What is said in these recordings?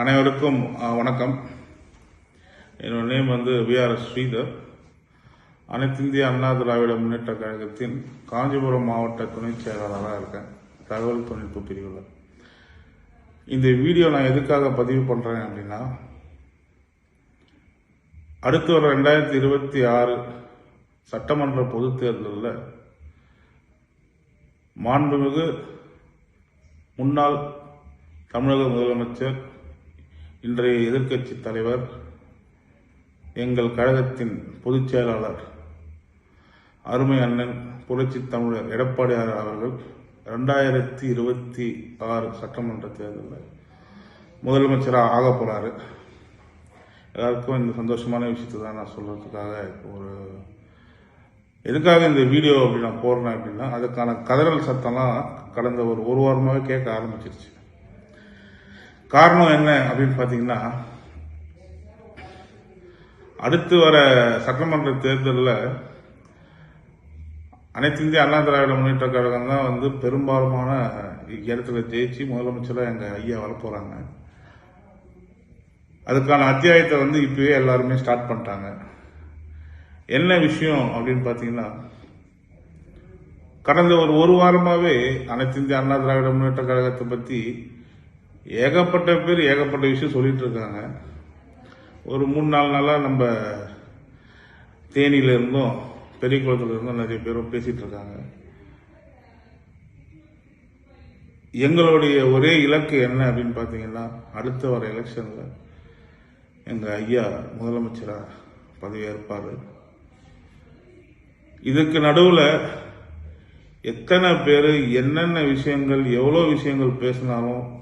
அனைவருக்கும் வணக்கம். என்னோட நேம் வந்து விஆர்எஸ் ஸ்ரீதர். அனைத்து இந்திய அண்ணா திராவிட முன்னேற்ற கழகத்தின் காஞ்சிபுரம் மாவட்ட துணைச் செயலாளராக இருக்கேன். தகவல் தொழில்நுட்ப பிரிவில். இந்த வீடியோ நான் எதுக்காக பதிவு பண்ணுறேன் அப்படின்னா அடுத்து வர ரெண்டாயிரத்தி இருபத்தி ஆறு சட்டமன்ற பொதுத் தேர்தலில் மாண்புமிகு முன்னாள் தமிழக முதலமைச்சர் இன்றைய எதிர்க்கட்சி தலைவர் எங்கள் கழகத்தின் பொதுச் செயலாளர் அருமை அண்ணன் புரட்சி தமிழர் எடப்பாடியார் அவர்கள் ரெண்டாயிரத்தி இருபத்தி ஆறு சட்டமன்ற தேர்தலில் முதலமைச்சராக ஆக போகிறாரு எல்லாருக்கும் இந்த சந்தோஷமான விஷயத்தை தான் நான் சொல்கிறதுக்காக ஒரு எதுக்காக இந்த வீடியோ அப்படி நான் போடுறேன் அப்படின்னா அதுக்கான கதறல் சத்தம்லாம் கடந்த ஒரு ஒரு வாரமாகவே கேட்க ஆரம்பிச்சிருச்சு. காரணம் என்ன அப்படின்னு பார்த்தீங்கன்னா அடுத்து வர சட்டமன்ற தேர்தலில் அனைத்து இந்திய அண்ணா திராவிட முன்னேற்ற கழகம் தான் வந்து பெரும்பாலுமான இடத்துல ஜெயிச்சு முதலமைச்சராக எங்கள் ஐயா வரப்போகிறாங்க அதுக்கான அத்தியாயத்தை வந்து இப்பவே எல்லாருமே ஸ்டார்ட் பண்ணிட்டாங்க. என்ன விஷயம் அப்படின்னு பார்த்தீங்கன்னா கடந்த ஒரு ஒரு வாரமாகவே அனைத்து இந்திய அண்ணா திராவிட முன்னேற்ற கழகத்தை பற்றி ஏகப்பட்ட பேர் ஏகப்பட்ட விஷயம் சொல்லிட்டு இருக்காங்க. ஒரு மூணு நாலு நாளாக நம்ம தேனியில இருந்தும் பெரிய குளத்துல இருந்தும் நிறைய பேரும் பேசிட்டு இருக்காங்க. எங்களுடைய ஒரே இலக்கு என்ன அப்படின்னு பார்த்தீங்கன்னா அடுத்த வர எலெக்ஷனில் எங்கள் ஐயா முதலமைச்சராக பதவியேற்பார். இதுக்கு நடுவில் எத்தனை பேர் என்னென்ன விஷயங்கள் எவ்வளோ விஷயங்கள் பேசினாலும்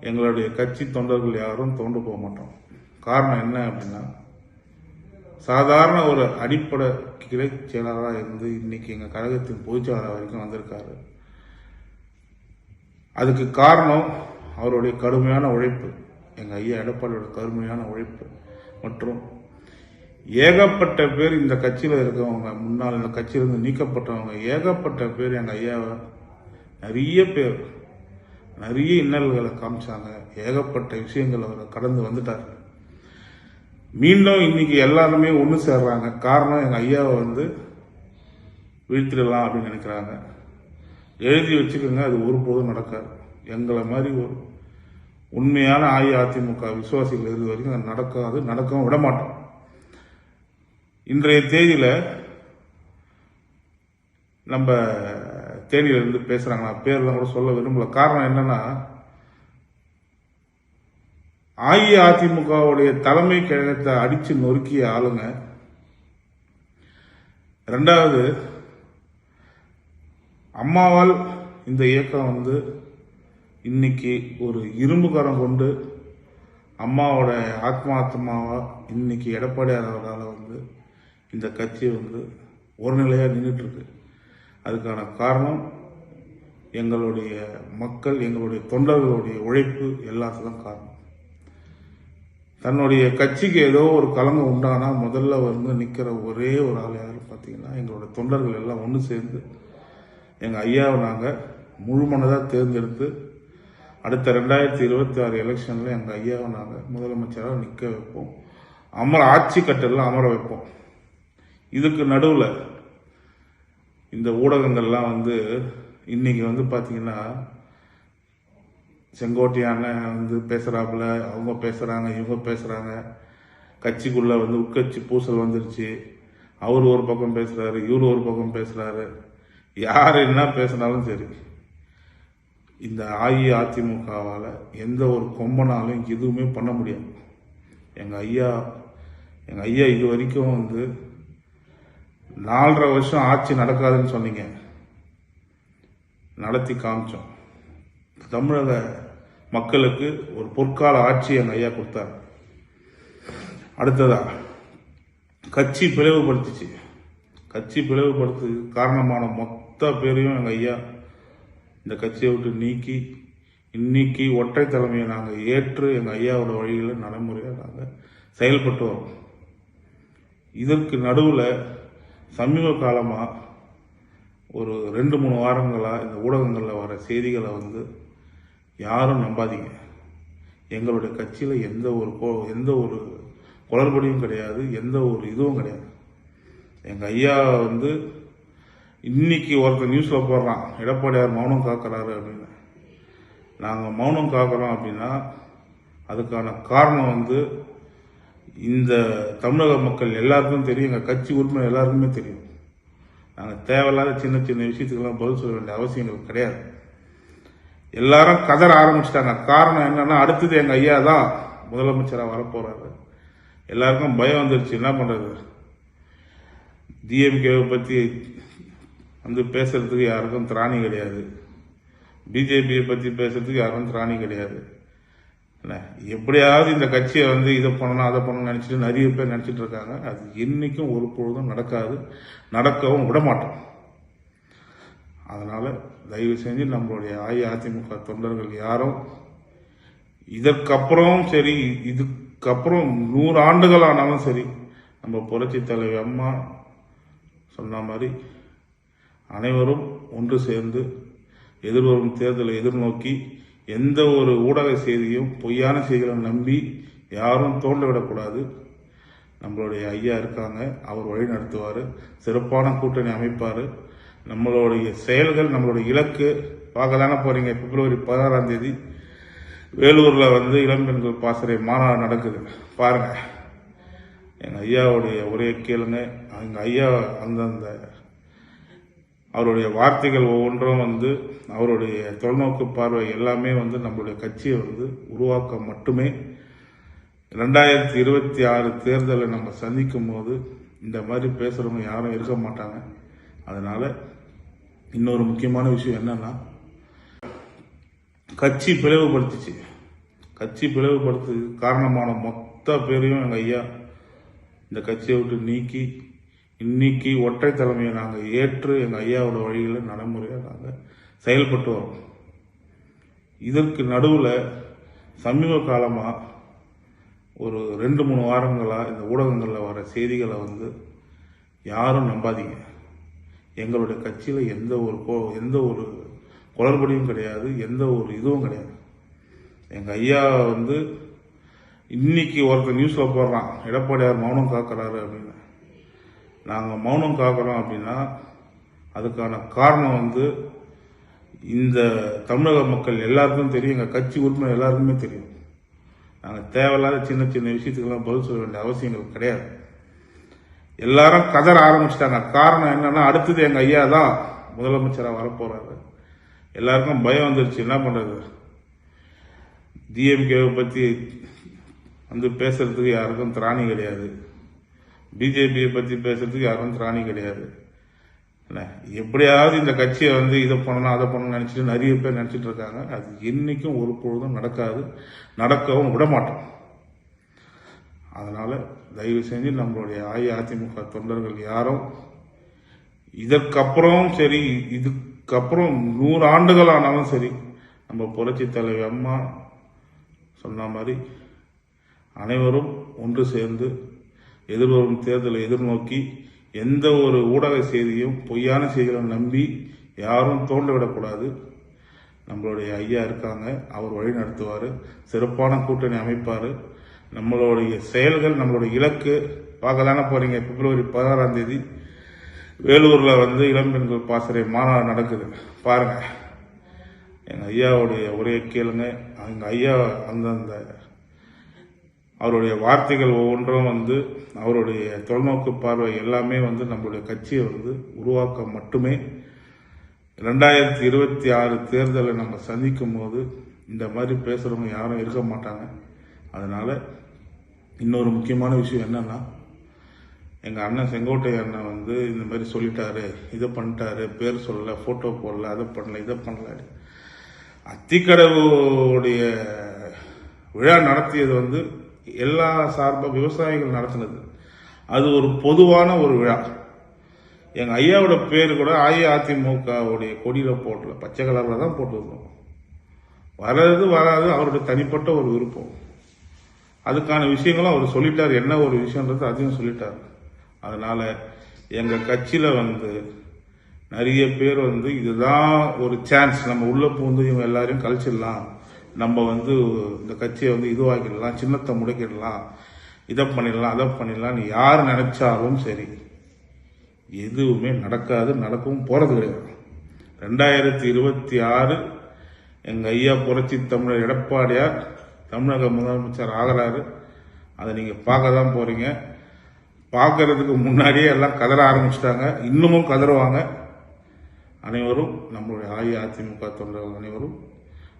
எங்களுடைய கட்சி தொண்டர்கள் யாரும் தோண்டு போக மாட்டோம். காரணம் என்ன அப்படின்னா சாதாரண ஒரு அடிப்படை கிளை செயலாளராக இருந்து இன்னைக்கு எங்கள் கழகத்தின் பொதுச்செயலாளர் வரைக்கும் வந்திருக்காரு. அதுக்கு காரணம் அவருடைய கடுமையான உழைப்பு. எங்கள் ஐயா எடப்பாடியோட கடுமையான உழைப்பு. மற்றும் ஏகப்பட்ட பேர் இந்த கட்சியில் இருக்கவங்க முன்னால் இந்த கட்சியிலிருந்து நீக்கப்பட்டவங்க ஏகப்பட்ட பேர் எங்கள் ஐயாவை நிறைய பேர் நிறைய இன்னல்களை காமிச்சாங்க. ஏகப்பட்ட விஷயங்கள் அவர் கடந்து வந்துட்டார். மீண்டும் இன்னைக்கு எல்லாருமே ஒன்று சேர்றாங்க. காரணம் எங்கள் ஐயாவை வந்து வீழ்த்திடலாம் அப்படின்னு நினைக்கிறாங்க. எழுதி வச்சுக்கோங்க அது ஒருபோதும் நடக்காது. எங்களை மாதிரி ஒரு உண்மையான அஇஅதிமுக விசுவாசிகள் இருந்த வரைக்கும் அது நடக்காது நடக்கவும் விட மாட்டோம். இன்றைய தேதியில் நம்ம தேனியில இருந்து பேசுறாங்க நான் பேர்லாம் கூட சொல்ல விரும்பல. காரணம் என்னன்னா அஇஅதிமுகவுடைய தலைமை கழகத்தை அடிச்சு நொறுக்கிய ஆளுங்க ரெண்டாவது அம்மாவால் இந்த இயக்கம் வந்து இன்னைக்கு ஒரு இரும்பு கொண்டு அம்மாவோட ஆத்மாத்மாவா இன்னைக்கு எடப்பாடியார் அவரால் வந்து இந்த கட்சி வந்து ஒரு நிலையாக நின்றுட்டுருக்கு அதுக்கான காரணம் எங்களுடைய மக்கள் எங்களுடைய தொண்டர்களுடைய உழைப்பு எல்லாத்துக்கும் காரணம். தன்னுடைய கட்சிக்கு ஏதோ ஒரு கலங்கம் உண்டானா முதல்ல வந்து நிற்கிற ஒரே ஒரு ஆள் யாருன்னு பார்த்தீங்கன்னா எங்களோட தொண்டர்கள் எல்லாம் ஒன்று சேர்ந்து எங்கள் ஐயாவை நாங்கள் முழுமனதாக தேர்ந்தெடுத்து அடுத்த ரெண்டாயிரத்தி இருபத்தி ஆறு எலெக்ஷனில் எங்கள் ஐயாவை நாங்கள் முதலமைச்சராக நிற்க வைப்போம். அமர ஆட்சி கட்டெல்லாம் அமர வைப்போம். இதுக்கு நடுவில் இந்த ஊடகங்கள்லாம் வந்து இன்னைக்கு வந்து பார்த்தீங்கன்னா செங்கோட்டையான வந்து பேசுகிறாப்புல அவங்க பேசுகிறாங்க இவங்க பேசுகிறாங்க கட்சிக்குள்ளே வந்து உட்கட்சி பூசல் வந்துருச்சு. அவர் ஒரு பக்கம் பேசுகிறாரு இவர் ஒரு பக்கம் பேசுகிறாரு யார் என்ன பேசினாலும் சரி இந்த அஇஅதிமுகவால் எந்த ஒரு கொம்பனாலும் எதுவுமே பண்ண முடியாது. எங்கள் ஐயா எங்கள் ஐயா இது வரைக்கும் வந்து நாலரை வருஷம் ஆட்சி நடக்காதுன்னு சொன்னீங்க. நடத்தி காமிச்சோம். தமிழக மக்களுக்கு ஒரு பொற்கால ஆட்சி எங்கள் ஐயா கொடுத்தார். அடுத்ததா கட்சி பிளவுபடுத்துச்சு. கட்சி பிளவுபடுத்து காரணமான மொத்த பேரையும் எங்கள் ஐயா இந்த கட்சியை விட்டு நீக்கி இன்னைக்கு ஒற்றை தலைமையை நாங்கள் ஏற்று எங்கள் ஐயாவோட வழியில் நடைமுறையாக நாங்கள் செயல்பட்டு வரோம். இதற்கு நடுவில் சமீப காலமாக ஒரு ரெண்டு மூணு வாரங்களாக இந்த ஊடகங்களில் வர செய்திகளை வந்து யாரும் நம்பாதீங்க. எங்களுடைய கட்சியில் எந்த ஒரு கோ- எந்த ஒரு குளறுபடியும் கிடையாது எந்த ஒரு இதுவும் கிடையாது. எங்கள் ஐயா வந்து இன்னைக்கு ஒருத்தர் நியூஸில் போடுறான் எடப்பாடியார் மௌனம் காக்கிறாரு அப்படின்னு. நாங்கள் மௌனம் காக்கிறோம் அப்படின்னா அதுக்கான காரணம் வந்து இந்த தமிழக மக்கள் எல்லாருக்கும் தெரியும் எங்கள் கட்சி உறுப்பினர் எல்லாருக்குமே தெரியும். நாங்கள் தேவையில்லாத சின்ன சின்ன விஷயத்துக்கெல்லாம் பதில் சொல்ல வேண்டிய அவசியம் எங்களுக்கு கிடையாது. எல்லாரும் கதற ஆரம்பிச்சிட்டாங்க. காரணம் என்னன்னா அடுத்தது எங்கள் ஐயா தான் முதலமைச்சராக வரப்போறாரு. எல்லாருக்கும் பயம் வந்துருச்சு. என்ன பண்ணுறது டிஎம்கேவை பற்றி வந்து பேசுறதுக்கு யாருக்கும் திராணி கிடையாது. பிஜேபியை பற்றி பேசுறதுக்கு யாருக்கும் திராணி கிடையாது. எப்படியாவது இந்த கட்சியை வந்து இதை பண்ணணும் அதை பண்ணணும்னு நினச்சிட்டு நிறைய பேர் நினச்சிட்டு இருக்காங்க. அது என்றைக்கும் ஒரு பொழுதும் நடக்காது நடக்கவும் விட மாட்டோம். அதனால் தயவு செஞ்சு நம்மளுடைய அஇஅதிமுக தொண்டர்கள் யாரும் இதற்கப்புறம் சரி இதுக்கப்புறம் நூறு ஆண்டுகள் ஆனாலும் சரி நம்ம புரட்சி தலைவி அம்மா சொன்ன மாதிரி அனைவரும் ஒன்று சேர்ந்து எதிர்வரும் தேர்தலை எதிர்நோக்கி எந்த ஒரு ஊடக செய்தியும் பொய்யான செய்திகளை நம்பி யாரும் தோண்ட விடக்கூடாது நம்மளுடைய ஐயா இருக்காங்க அவர் வழி நடத்துவார் சிறப்பான கூட்டணி அமைப்பார். நம்மளுடைய செயல்கள் நம்மளுடைய இலக்கு பார்க்க தானே பிப்ரவரி பதினாறாம் தேதி வேலூரில் வந்து இளம்பெண்கள் பாசறை மாநாடு நடக்குது. பாருங்கள் எங்கள் ஐயாவுடைய ஒரே கேளுங்க. எங்கள் ஐயா அந்தந்த அவருடைய வார்த்தைகள் ஒவ்வொன்றும் வந்து அவருடைய தொலைநோக்கு பார்வை எல்லாமே வந்து நம்மளுடைய கட்சியை வந்து உருவாக்க மட்டுமே ரெண்டாயிரத்தி இருபத்தி ஆறு தேர்தலை நம்ம சந்திக்கும் போது இந்த மாதிரி பேசுகிறவங்க யாரும் இருக்க மாட்டாங்க. அதனால் இன்னொரு முக்கியமான விஷயம் என்னன்னா கட்சி பிளவுபடுத்துச்சு. கட்சி பிளவுபடுத்துறதுக்கு காரணமான மொத்த பேரையும் எங்கள் ஐயா இந்த கட்சியை விட்டு நீக்கி இன்னைக்கு ஒற்றை தலைமையை நாங்கள் ஏற்று எங்கள் ஐயாவோட வழியில் நடைமுறையாக நாங்கள் செயல்பட்டு வரோம். இதற்கு நடுவில் சமீப காலமாக ஒரு ரெண்டு மூணு வாரங்களாக இந்த ஊடகங்களில் வர செய்திகளை வந்து யாரும் நம்பாதீங்க. எங்களுடைய கட்சியில் எந்த ஒரு கோ- எந்த ஒரு குளறுபடியும் கிடையாது எந்த ஒரு இதுவும் கிடையாது. எங்கள் ஐயா வந்து இன்னைக்கு ஒருத்தர் நியூஸில் போடுறான் எடப்பாடியார் மௌனம் காக்கிறாரு அப்படின்னு. நாங்கள் மௌனம் காக்கிறோம் அப்படின்னா அதுக்கான காரணம் வந்து இந்த தமிழக மக்கள் எல்லாருக்கும் தெரியும் எங்கள் கட்சி உரிமை எல்லாருக்குமே தெரியும். நாங்கள் தேவையில்லாத சின்ன சின்ன விஷயத்துக்கெல்லாம் பதில் சொல்ல வேண்டிய அவசியங்கள் கிடையாது. எல்லாரும் கதற ஆரம்பிச்சிட்டாங்க. காரணம் என்னன்னா அடுத்தது எங்கள் ஐயா தான் முதலமைச்சராக வரப்போறாரு. எல்லாருக்கும் பயம் வந்துருச்சு. என்ன பண்ணுறது டிஎம்கேவை பற்றி வந்து பேசுறதுக்கு யாருக்கும் திராணி கிடையாது. பிஜேபியை பற்றி பேசுறதுக்கு யாரும் திராணி கிடையாது. என்ன? எப்படியாவது இந்த கட்சியை வந்து இதை பண்ணணும் அதை பண்ணணும்னு நினச்சிட்டு நிறைய பேர் நினச்சிட்டு இருக்காங்க. அது என்றைக்கும் ஒரு பொழுதும் நடக்காது நடக்கவும் விட மாட்டோம். அதனால் தயவு செஞ்சு நம்மளுடைய அஇஅதிமுக தொண்டர்கள் யாரும் இதற்கப்புறம் சரி இதுக்கப்புறம் நூறு ஆண்டுகள் ஆனாலும் சரி நம்ம புரட்சி தலைவி அம்மா சொன்ன மாதிரி அனைவரும் ஒன்று சேர்ந்து எதிர்வரும் தேர்தலை எதிர்நோக்கி எந்த ஒரு ஊடக செய்தியும் பொய்யான செய்திகளை நம்பி யாரும் தோண்டவிடக்கூடாது. நம்மளுடைய ஐயா இருக்காங்க அவர் வழி நடத்துவார் சிறப்பான கூட்டணி அமைப்பார். நம்மளுடைய செயல்கள் நம்மளுடைய இலக்கு பார்க்க தானே போகிறீங்க பிப்ரவரி பதினாறாம் தேதி வேலூரில் வந்து இளம்பெண்கள் பாசறை மாநாடு நடக்குது. பாருங்கள் எங்கள் ஐயாவுடைய ஒரே கேளுங்க. எங்கள் ஐயா அந்தந்த அவருடைய வார்த்தைகள் ஒவ்வொன்றும் வந்து அவருடைய தொலைநோக்கு பார்வை எல்லாமே வந்து நம்மளுடைய கட்சியை வந்து உருவாக்க மட்டுமே. ரெண்டாயிரத்தி இருபத்தி ஆறு தேர்தலை நம்ம சந்திக்கும் போது இந்த மாதிரி பேசுகிறவங்க யாரும் இருக்க மாட்டாங்க. அதனால் இன்னொரு முக்கியமான விஷயம் என்னன்னா எங்கள் அண்ணன் செங்கோட்டை அண்ணன் வந்து இந்த மாதிரி சொல்லிட்டாரு இதை பண்ணிட்டாரு பேர் சொல்லலை ஃபோட்டோ போடல அதை பண்ணல இதை பண்ணல. அத்திக்கடவுடைய விழா நடத்தியது வந்து எல்லா சார்பாக விவசாயிகள் நடத்தினது. அது ஒரு பொதுவான ஒரு விழா. எங்கள் ஐயாவோட பேர் கூட அஇஅதிமுகவுடைய கொடியில் போடல பச்சை கலரில் தான் போட்டிருந்தோம். வர்றது வராது அவருடைய தனிப்பட்ட ஒரு விருப்பம். அதுக்கான விஷயங்களும் அவர் சொல்லிட்டார். என்ன ஒரு விஷயன்றது அதையும் சொல்லிட்டார். அதனால் எங்கள் கட்சியில் வந்து நிறைய பேர் வந்து இதுதான் ஒரு சான்ஸ் நம்ம உள்ளே பூந்து இவங்க எல்லாரையும் கழிச்சிடலாம். நம்ம வந்து இந்த கட்சியை வந்து இதுவாக்கிடலாம் சின்னத்தை முடக்கிடலாம் இதை பண்ணிடலாம் அதை பண்ணிடலாம் யார் நினைச்சாலும் சரி எதுவுமே நடக்காது நடக்கவும் போகிறது கிடையாது. ரெண்டாயிரத்தி இருபத்தி ஆறு எங்கள் ஐயா புரட்சி தமிழர் எடப்பாடியார் தமிழக முதலமைச்சர் ஆகிறாரு. அதை நீங்கள் பார்க்க தான் போகிறீங்க பார்க்கறதுக்கு முன்னாடியே எல்லாம் கதற ஆரம்பிச்சிட்டாங்க. இன்னமும் கதறுவாங்க. அனைவரும் நம்மளுடைய அஇஅதிமுக தொண்டர்கள் அனைவரும்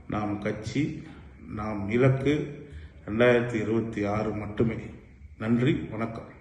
நாம் கட்சி நாம் இலக்கு ரெண்டாயிரத்தி இருபத்தி ஆறு மட்டுமே. நன்றி வணக்கம்.